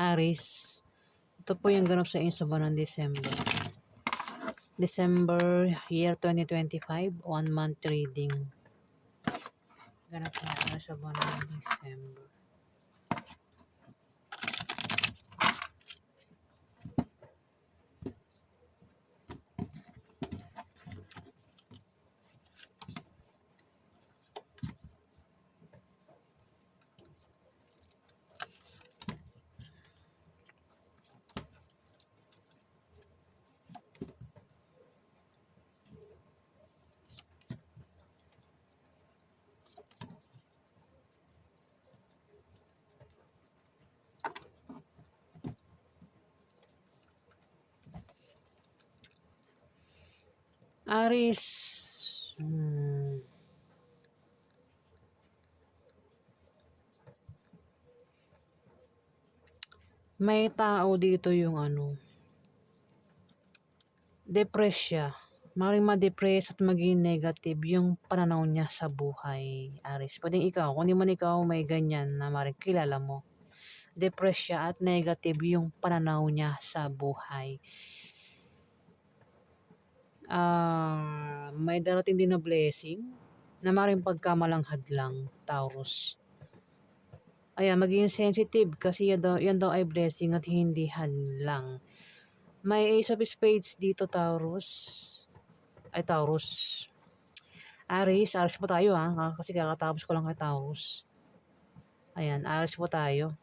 Aris. Ito po yung ganap sa inyo sa buwan ng December. December year 2025, one month reading. Ganap na sa buwan ng December. Aris. Hmm. May tao dito yung ano. Depress siya. Maring ma-depress at maging negative yung pananaw niya sa buhay, Aris. Pwedeng ikaw, kung di man ikaw may ganyan na maring kilala mo. Depress siya at negative yung pananaw niya sa buhay. Ah, may darating din na blessing na maring pagkamalanghad lang, Taurus. Ayan, maging sensitive kasi yan daw, yan daw ay blessing at hindi hadlang. May Ace of Spades dito, Taurus. Ay, Taurus. Aris, Aris po tayo ha, Kaka- kasi kakatapos ko lang kay Taurus. Ayan, Aris po tayo.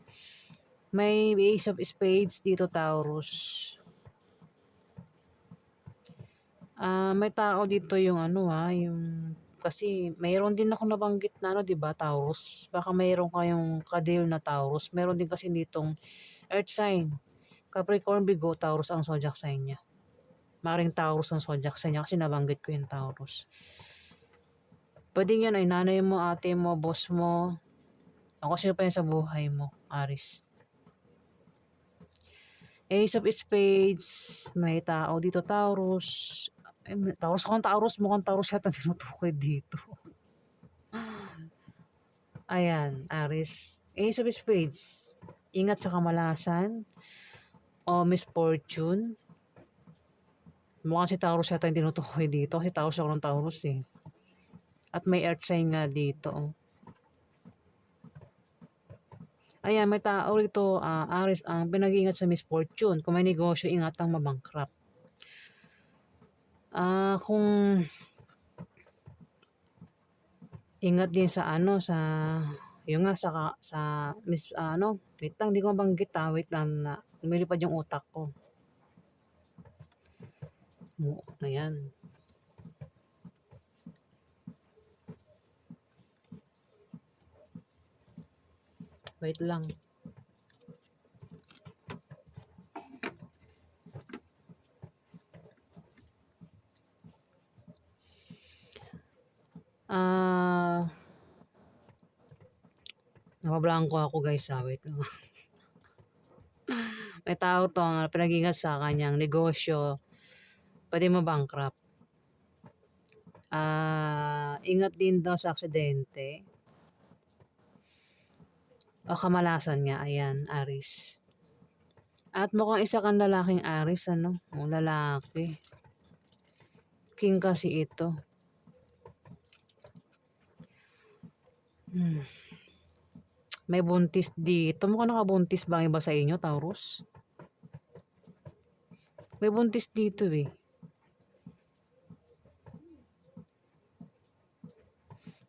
May Ace of Spades dito, Taurus. Ah, may tao dito yung ano ha, yung kasi mayroon din ako nabanggit na ano, 'di ba, Taurus. Baka mayroon kayong kadil na Taurus. Meron din kasi ditong earth sign. Capricorn, Virgo, Taurus ang zodiac sign niya. Maring Taurus ang zodiac sign niya kasi nabanggit ko yung Taurus. Pwede yan ay nanay mo, ate mo, boss mo. Ako sino pa yan sa buhay mo, Aris. Ace of Spades, may tao dito, Taurus. Taurus akong Taurus, mukhang Taurus yata tinutukoy dito. Ayan, Aris. Ace of Spades, ingat sa kamalasan o misfortune. Mukhang si Taurus yata yung tinutukoy dito. Si Taurus ako Taurus eh. At may earth sign nga dito. oh. Ayan, may tao rito, ah, Aris, ang pinag-iingat sa misfortune. Kung may negosyo, ingatang mabangkrap. Ah, kung ingat din sa ano, sa, yung nga, sa, sa, mis, ah, ano, wait lang, di ko mabanggit ah, wait lang, na, lumilipad yung utak ko. Mo, ayan. Wait lang. Ah, napablangko ako guys ah, wait lang. May tao to ang pinag-ingat sa kanyang negosyo. Pwede mo bankrupt. Ah, ingat din daw sa aksidente. O kamalasan nga, ayan, Aris. At mukhang isa kang lalaking Aris, ano? O lalaki. King kasi ito. May buntis dito. Mukhang nakabuntis ba ang iba sa inyo, Taurus? May buntis dito eh.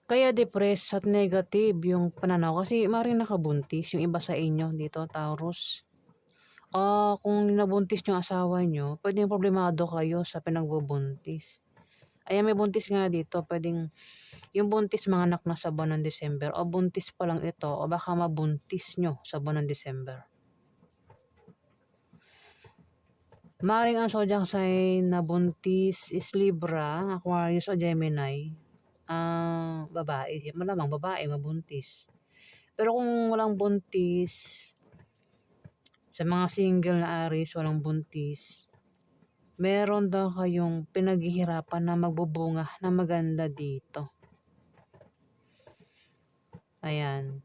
Kaya depressed at negative yung pananaw kasi maring nakabuntis yung iba sa inyo dito, Taurus. Ah, kung nabuntis yung asawa nyo, pwedeng problemado kayo sa pinagbubuntis. Ayan, may buntis nga dito. Pwedeng yung buntis mga anak na sa buwan ng December o buntis pa lang ito o baka mabuntis nyo sa buwan ng December. Maring ang zodiac sign na buntis is Libra, Aquarius o Gemini. Ah, babae. Malamang babae, mabuntis. Pero kung walang buntis, sa mga single na Aries, walang buntis, meron daw kayong pinaghihirapan na magbubunga na maganda dito. Ayan.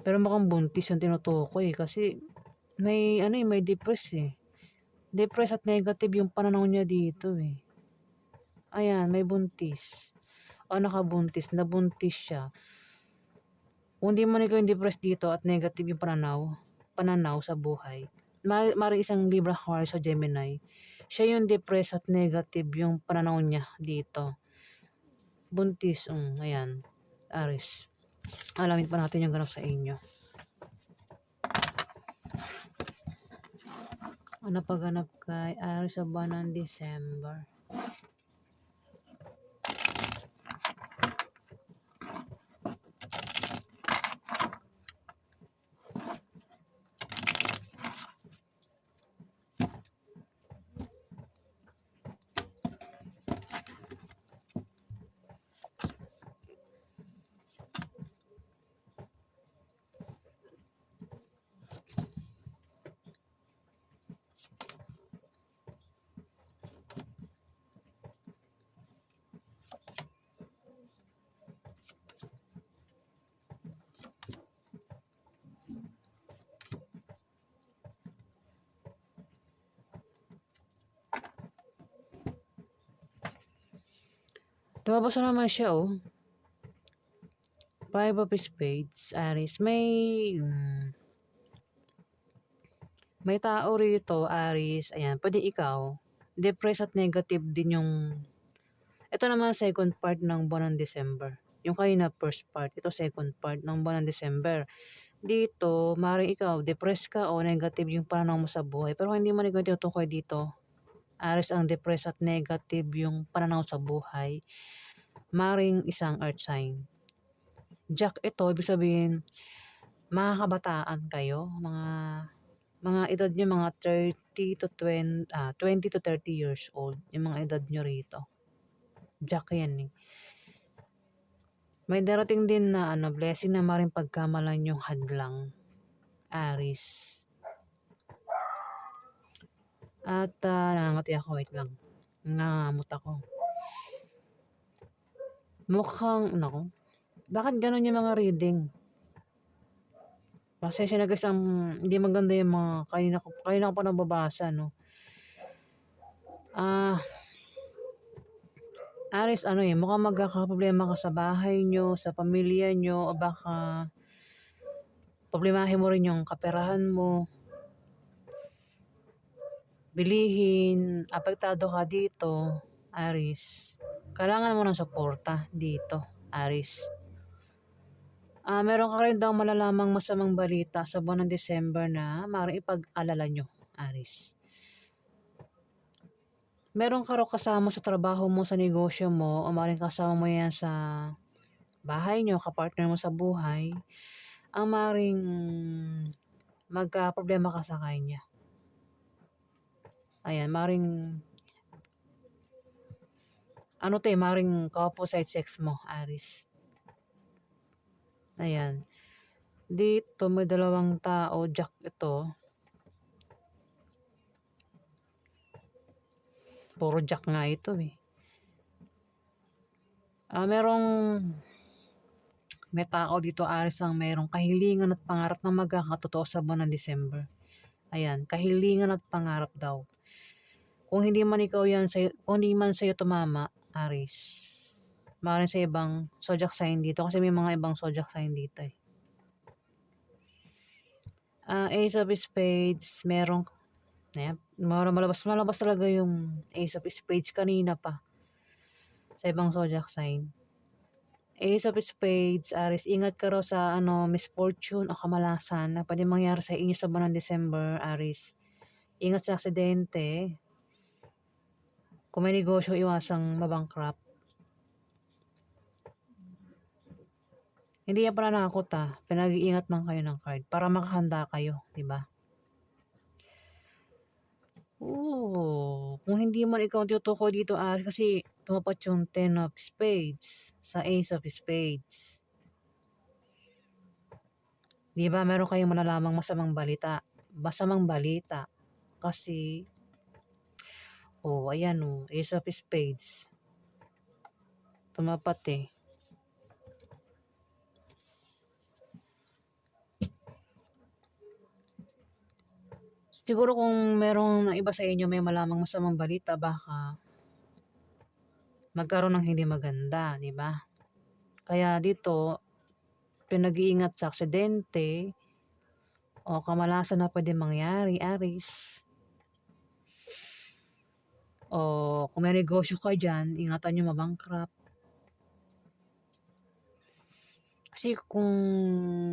Pero mukhang buntis yung tinutukoy kasi may ano eh, may depress eh. Depress at negative yung pananaw niya dito eh. Ayan, may buntis. O nakabuntis, nabuntis siya. Kung di man ikaw yung depressed dito at negative yung pananaw, pananaw sa buhay, ma mari isang Libra Aquarius sa Gemini, siya yung depressed at negative yung pananaw niya dito. Buntis, um, ayan, Aris. Alamin pa natin yung ganap sa inyo. Ano pa ganap kay Aris sa buwan December? Lumabas na naman siya, oh. Five of Spades, Aris. May... mm, may tao rito, Aris. Ayan, pwede ikaw. Depressed at negative din yung... Ito naman second part ng buwan ng December. Yung kanina first part. Ito second part ng buwan ng December. Dito, maaaring ikaw, depressed ka o negative yung pananaw mo sa buhay. Pero hindi man ikaw tinutukoy dito. Aris ang depressed at negative yung pananaw sa buhay. Maring isang earth sign. Jack ito, ibig sabihin, mga kabataan kayo, mga mga edad nyo mga 30 to 20, ah, 20 to 30 years old, yung mga edad nyo rito. Jack yan eh. May darating din na ano, blessing na maring pagkamalan yung hadlang. Aris. At uh, nangangati ako, wait lang. Nangangamot ako. Mukhang, nako, bakit ganun yung mga reading? Pasensya na guys, ang hindi maganda yung mga kanina ko, kanina ko pa nababasa, no? Ah, Aris, ano eh, mukhang magkakaproblema ka sa bahay nyo, sa pamilya nyo, o baka problemahin mo rin yung kaperahan mo. Bilihin, apektado ka dito, Aris. Kailangan mo ng suporta dito, Aris. Ah, meron ka rin daw malalamang masamang balita sa buwan ng December na maaaring ipag-alala nyo, Aris. Meron ka raw kasama sa trabaho mo, sa negosyo mo, o maaaring kasama mo yan sa bahay nyo, kapartner mo sa buhay, ang maaaring magka-problema ka sa kanya. Ayan, maaaring ano to eh, maaaring ka-opposite sex mo, Aris. Ayan. Dito may dalawang tao, Jack ito. Puro Jack nga ito eh. Ah, merong may tao dito Aris ang mayroong kahilingan at pangarap na magkakatotoo sa buwan ng December. Ayan, kahilingan at pangarap daw. Kung hindi man ikaw yan, sa'yo, kung hindi man sa'yo tumama, Aris, maaaring sa ibang zodiac sign dito kasi may mga ibang zodiac sign dito eh. Ah, Ace of Spades, merong meron malabas malabas talaga yung Ace of Spades kanina pa sa ibang zodiac sign. Ace of Spades, Aris, ingat ka raw sa ano, misfortune o kamalasan na pwede mangyari sa inyo sa buwan ng December, Aris. Ingat sa aksidente. Kung may negosyo, iwasang mabankrupt. Hindi yan pananakot ah. Pinag-iingat man kayo ng card para makahanda kayo, di ba? Oo. Kung hindi man ikaw ang tinutukoy dito, Ari, kasi tumapat yung 10 of spades sa ace of spades. Di ba, meron kayong malalamang masamang balita. Masamang balita. Kasi, Oh, ayan oh. Ace of Spades. Tumapat eh. Siguro kung merong iba sa inyo may malamang masamang balita, baka magkaroon ng hindi maganda, di ba? Kaya dito, pinag-iingat sa aksidente o kamalasan na pwede mangyari, Aris. O kung may negosyo ka diyan, ingatan niyo ma-bankrupt. Kasi kung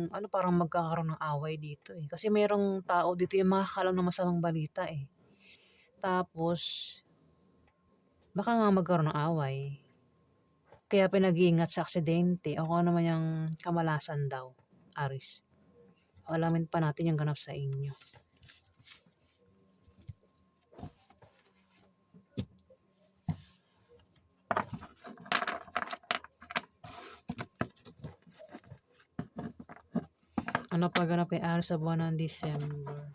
ano parang magkakaroon ng away dito eh. Kasi merong tao dito yung makakalam ng masamang balita eh. Tapos, baka nga magkaroon ng away. Kaya pinag-iingat sa aksidente o kung ano man yung kamalasan daw, Aris. Alamin pa natin yung ganap sa inyo. Ano pa ganap kay Aris sa buwan ng December?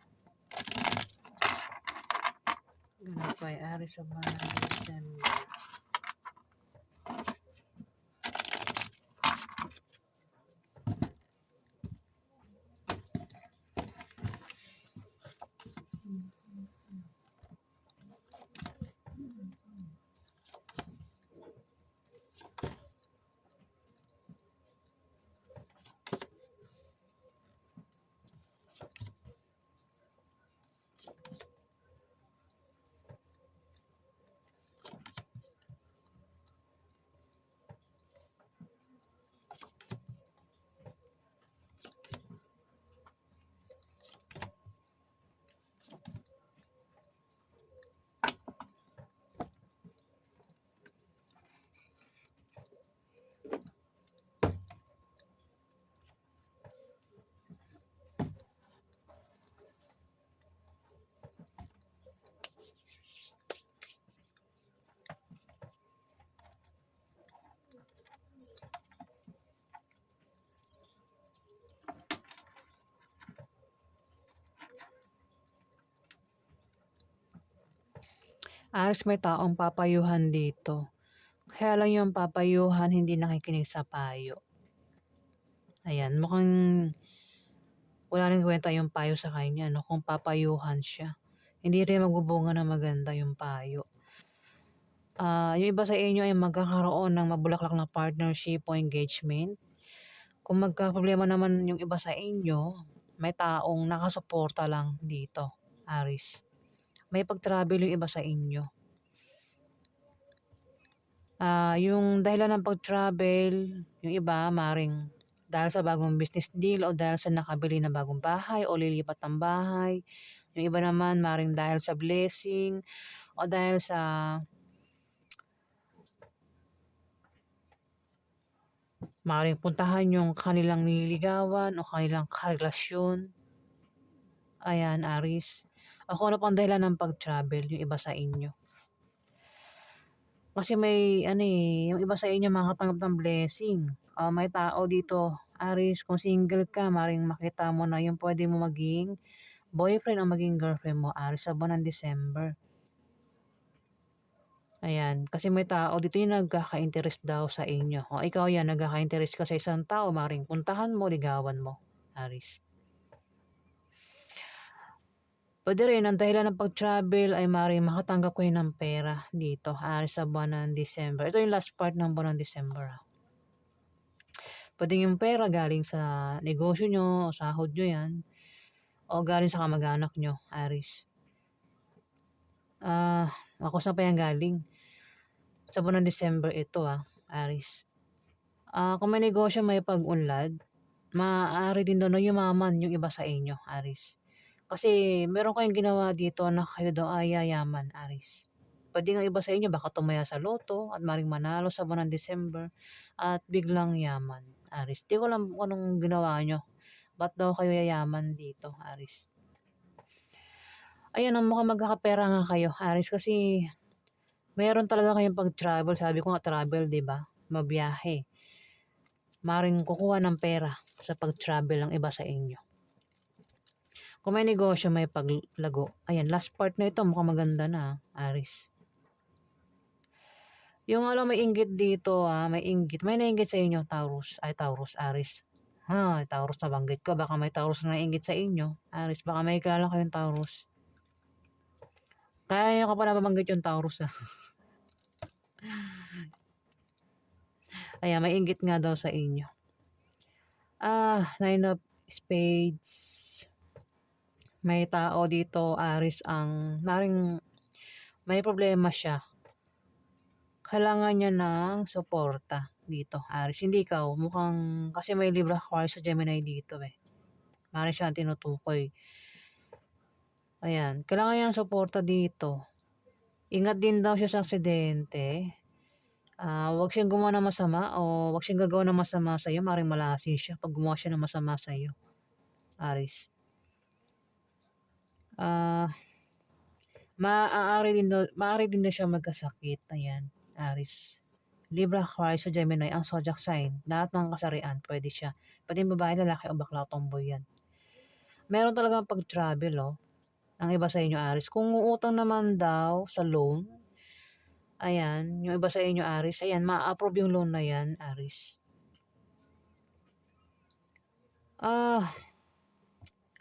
Ganap kay Aris sa buwan ng December. Aris may taong papayuhan dito. Kaya lang yung papayuhan hindi nakikinig sa payo. Ayan, mukhang wala rin kwenta yung payo sa kanya, no? Kung papayuhan siya. Hindi rin magbubunga na maganda yung payo. Ah, yung iba sa inyo ay magkakaroon ng mabulaklak na partnership o engagement. Kung magka-problema naman yung iba sa inyo, may taong nakasuporta lang dito, Aris. May pag-travel yung iba sa inyo. Ah, yung dahilan ng pag-travel, yung iba maring dahil sa bagong business deal o dahil sa nakabili ng bagong bahay o lilipat ng bahay. Yung iba naman maring dahil sa blessing o dahil sa maring puntahan yung kanilang nililigawan o kanilang karelasyon. Ayan, Aris. Ako ano pang dahilan ng pag-travel, yung iba sa inyo. Kasi may, ano eh, yung iba sa inyo makatanggap ng blessing. Uh, may tao dito, Aris, kung single ka, maring makita mo na yung pwede mo maging boyfriend o maging girlfriend mo, Aris, sa buwan ng December. Ayan, kasi may tao dito yung nagkaka-interest daw sa inyo. O ikaw yan, nagkaka-interest ka sa isang tao, maring puntahan mo, ligawan mo, Aris. Pwede rin, ang dahilan ng pag-travel ay maring makatanggap kayo ng pera dito, Aris, sa buwan ng December. Ito yung last part ng buwan ng December. Ha. Pwede yung pera galing sa negosyo nyo, sahod nyo yan, o galing sa kamag-anak nyo, Aris. Ah, uh, ako sa pa yan galing. Sa buwan ng December ito ah, Aris. Ah, uh, kung may negosyo may pag-unlad, maaari din na yumaman yung iba sa inyo, Aris. Kasi meron kayong ginawa dito na kayo daw ay yayaman, Aris. Pwede nga iba sa inyo baka tumaya sa loto at maring manalo sa buwan ng December at biglang yaman, Aris. Di ko alam anong ginawa nyo. Ba't daw kayo yayaman dito, Aris? Ayan, mukhang magkakapera nga kayo, Aris, kasi meron talaga kayong pag-travel. Sabi ko nga travel, di ba? Mabiyahe. Maring kukuha ng pera sa pag-travel ng iba sa inyo. Kung may negosyo, may paglago. Ayan, last part na ito, mukhang maganda na, Aris. Yung alam, may inggit dito, ah, may inggit. May nainggit sa inyo, Taurus. Ay, Taurus, Aris. Ha, Taurus na banggit ko. Baka may Taurus na nainggit sa inyo. Aris, baka may kilala kayong Taurus. Kaya ko pa nababanggit yung Taurus ah. Ayan, may inggit nga daw sa inyo. Ah, Nine of Spades. May tao dito, Aris, ang maring may problema siya. Kailangan niya ng suporta dito, Aris. Hindi ikaw. Mukhang, kasi may Libra Aquarius sa Gemini dito eh. Maring siya ang tinutukoy. Ayan, kailangan niya ng suporta dito. Ingat din daw siya sa aksidente. Ah, wag siyang gumawa ng masama o wag siyang gagawa ng masama sa iyo, maring malasin siya pag gumawa siya ng masama sa iyo. Aris. Ah, maaari din daw, maaari din daw siya magkasakit. Ayan, Aris. Libra, Aquarius sa Gemini, ang zodiac sign. Lahat ng kasarian, pwede siya. Pwede babae, lalaki o bakla o tomboy yan. Meron talagang pag-travel, oh. Ang iba sa inyo, Aris. Kung uutang naman daw sa loan, ayan, yung iba sa inyo, Aris, ayan, ma-approve yung loan na yan, Aris. Ah,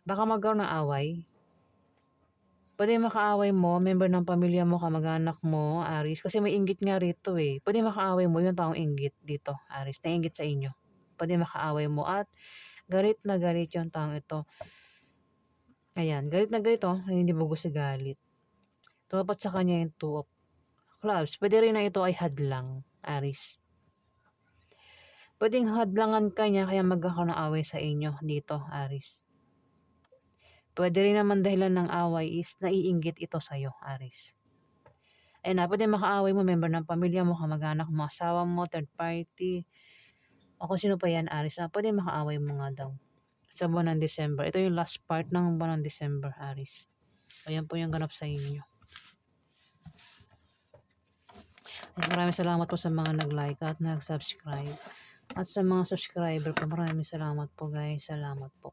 baka magkaroon ng away. Pwede makaaway mo, member ng pamilya mo, kamag-anak mo, Aris. Kasi may inggit nga rito eh. Pwede makaaway mo yung taong inggit dito, Aris. Na inggit sa inyo. Pwede makaaway mo. At galit na galit yung taong ito. Ayan, galit na galit oh. Hindi bugo sa galit. Tumapat sa kanya yung two of clubs. Pwede rin na ito ay hadlang, Aris. Pwedeng hadlangan ka niya kaya magkakaroon ng away sa inyo dito, Aris. Pwede rin naman dahilan ng away is naiinggit ito sa'yo, Aris. Ayun na, pwede makaaway mo, member ng pamilya mo, kamag-anak mo, asawa mo, third party, o kung sino pa yan, Aris, na pwede makaaway mo nga daw sa buwan ng December. Ito yung last part ng buwan ng December, Aris. Ayan po yung ganap sa inyo. Maraming salamat po sa mga nag-like at nag-subscribe. At sa mga subscriber po, maraming salamat po guys. Salamat po.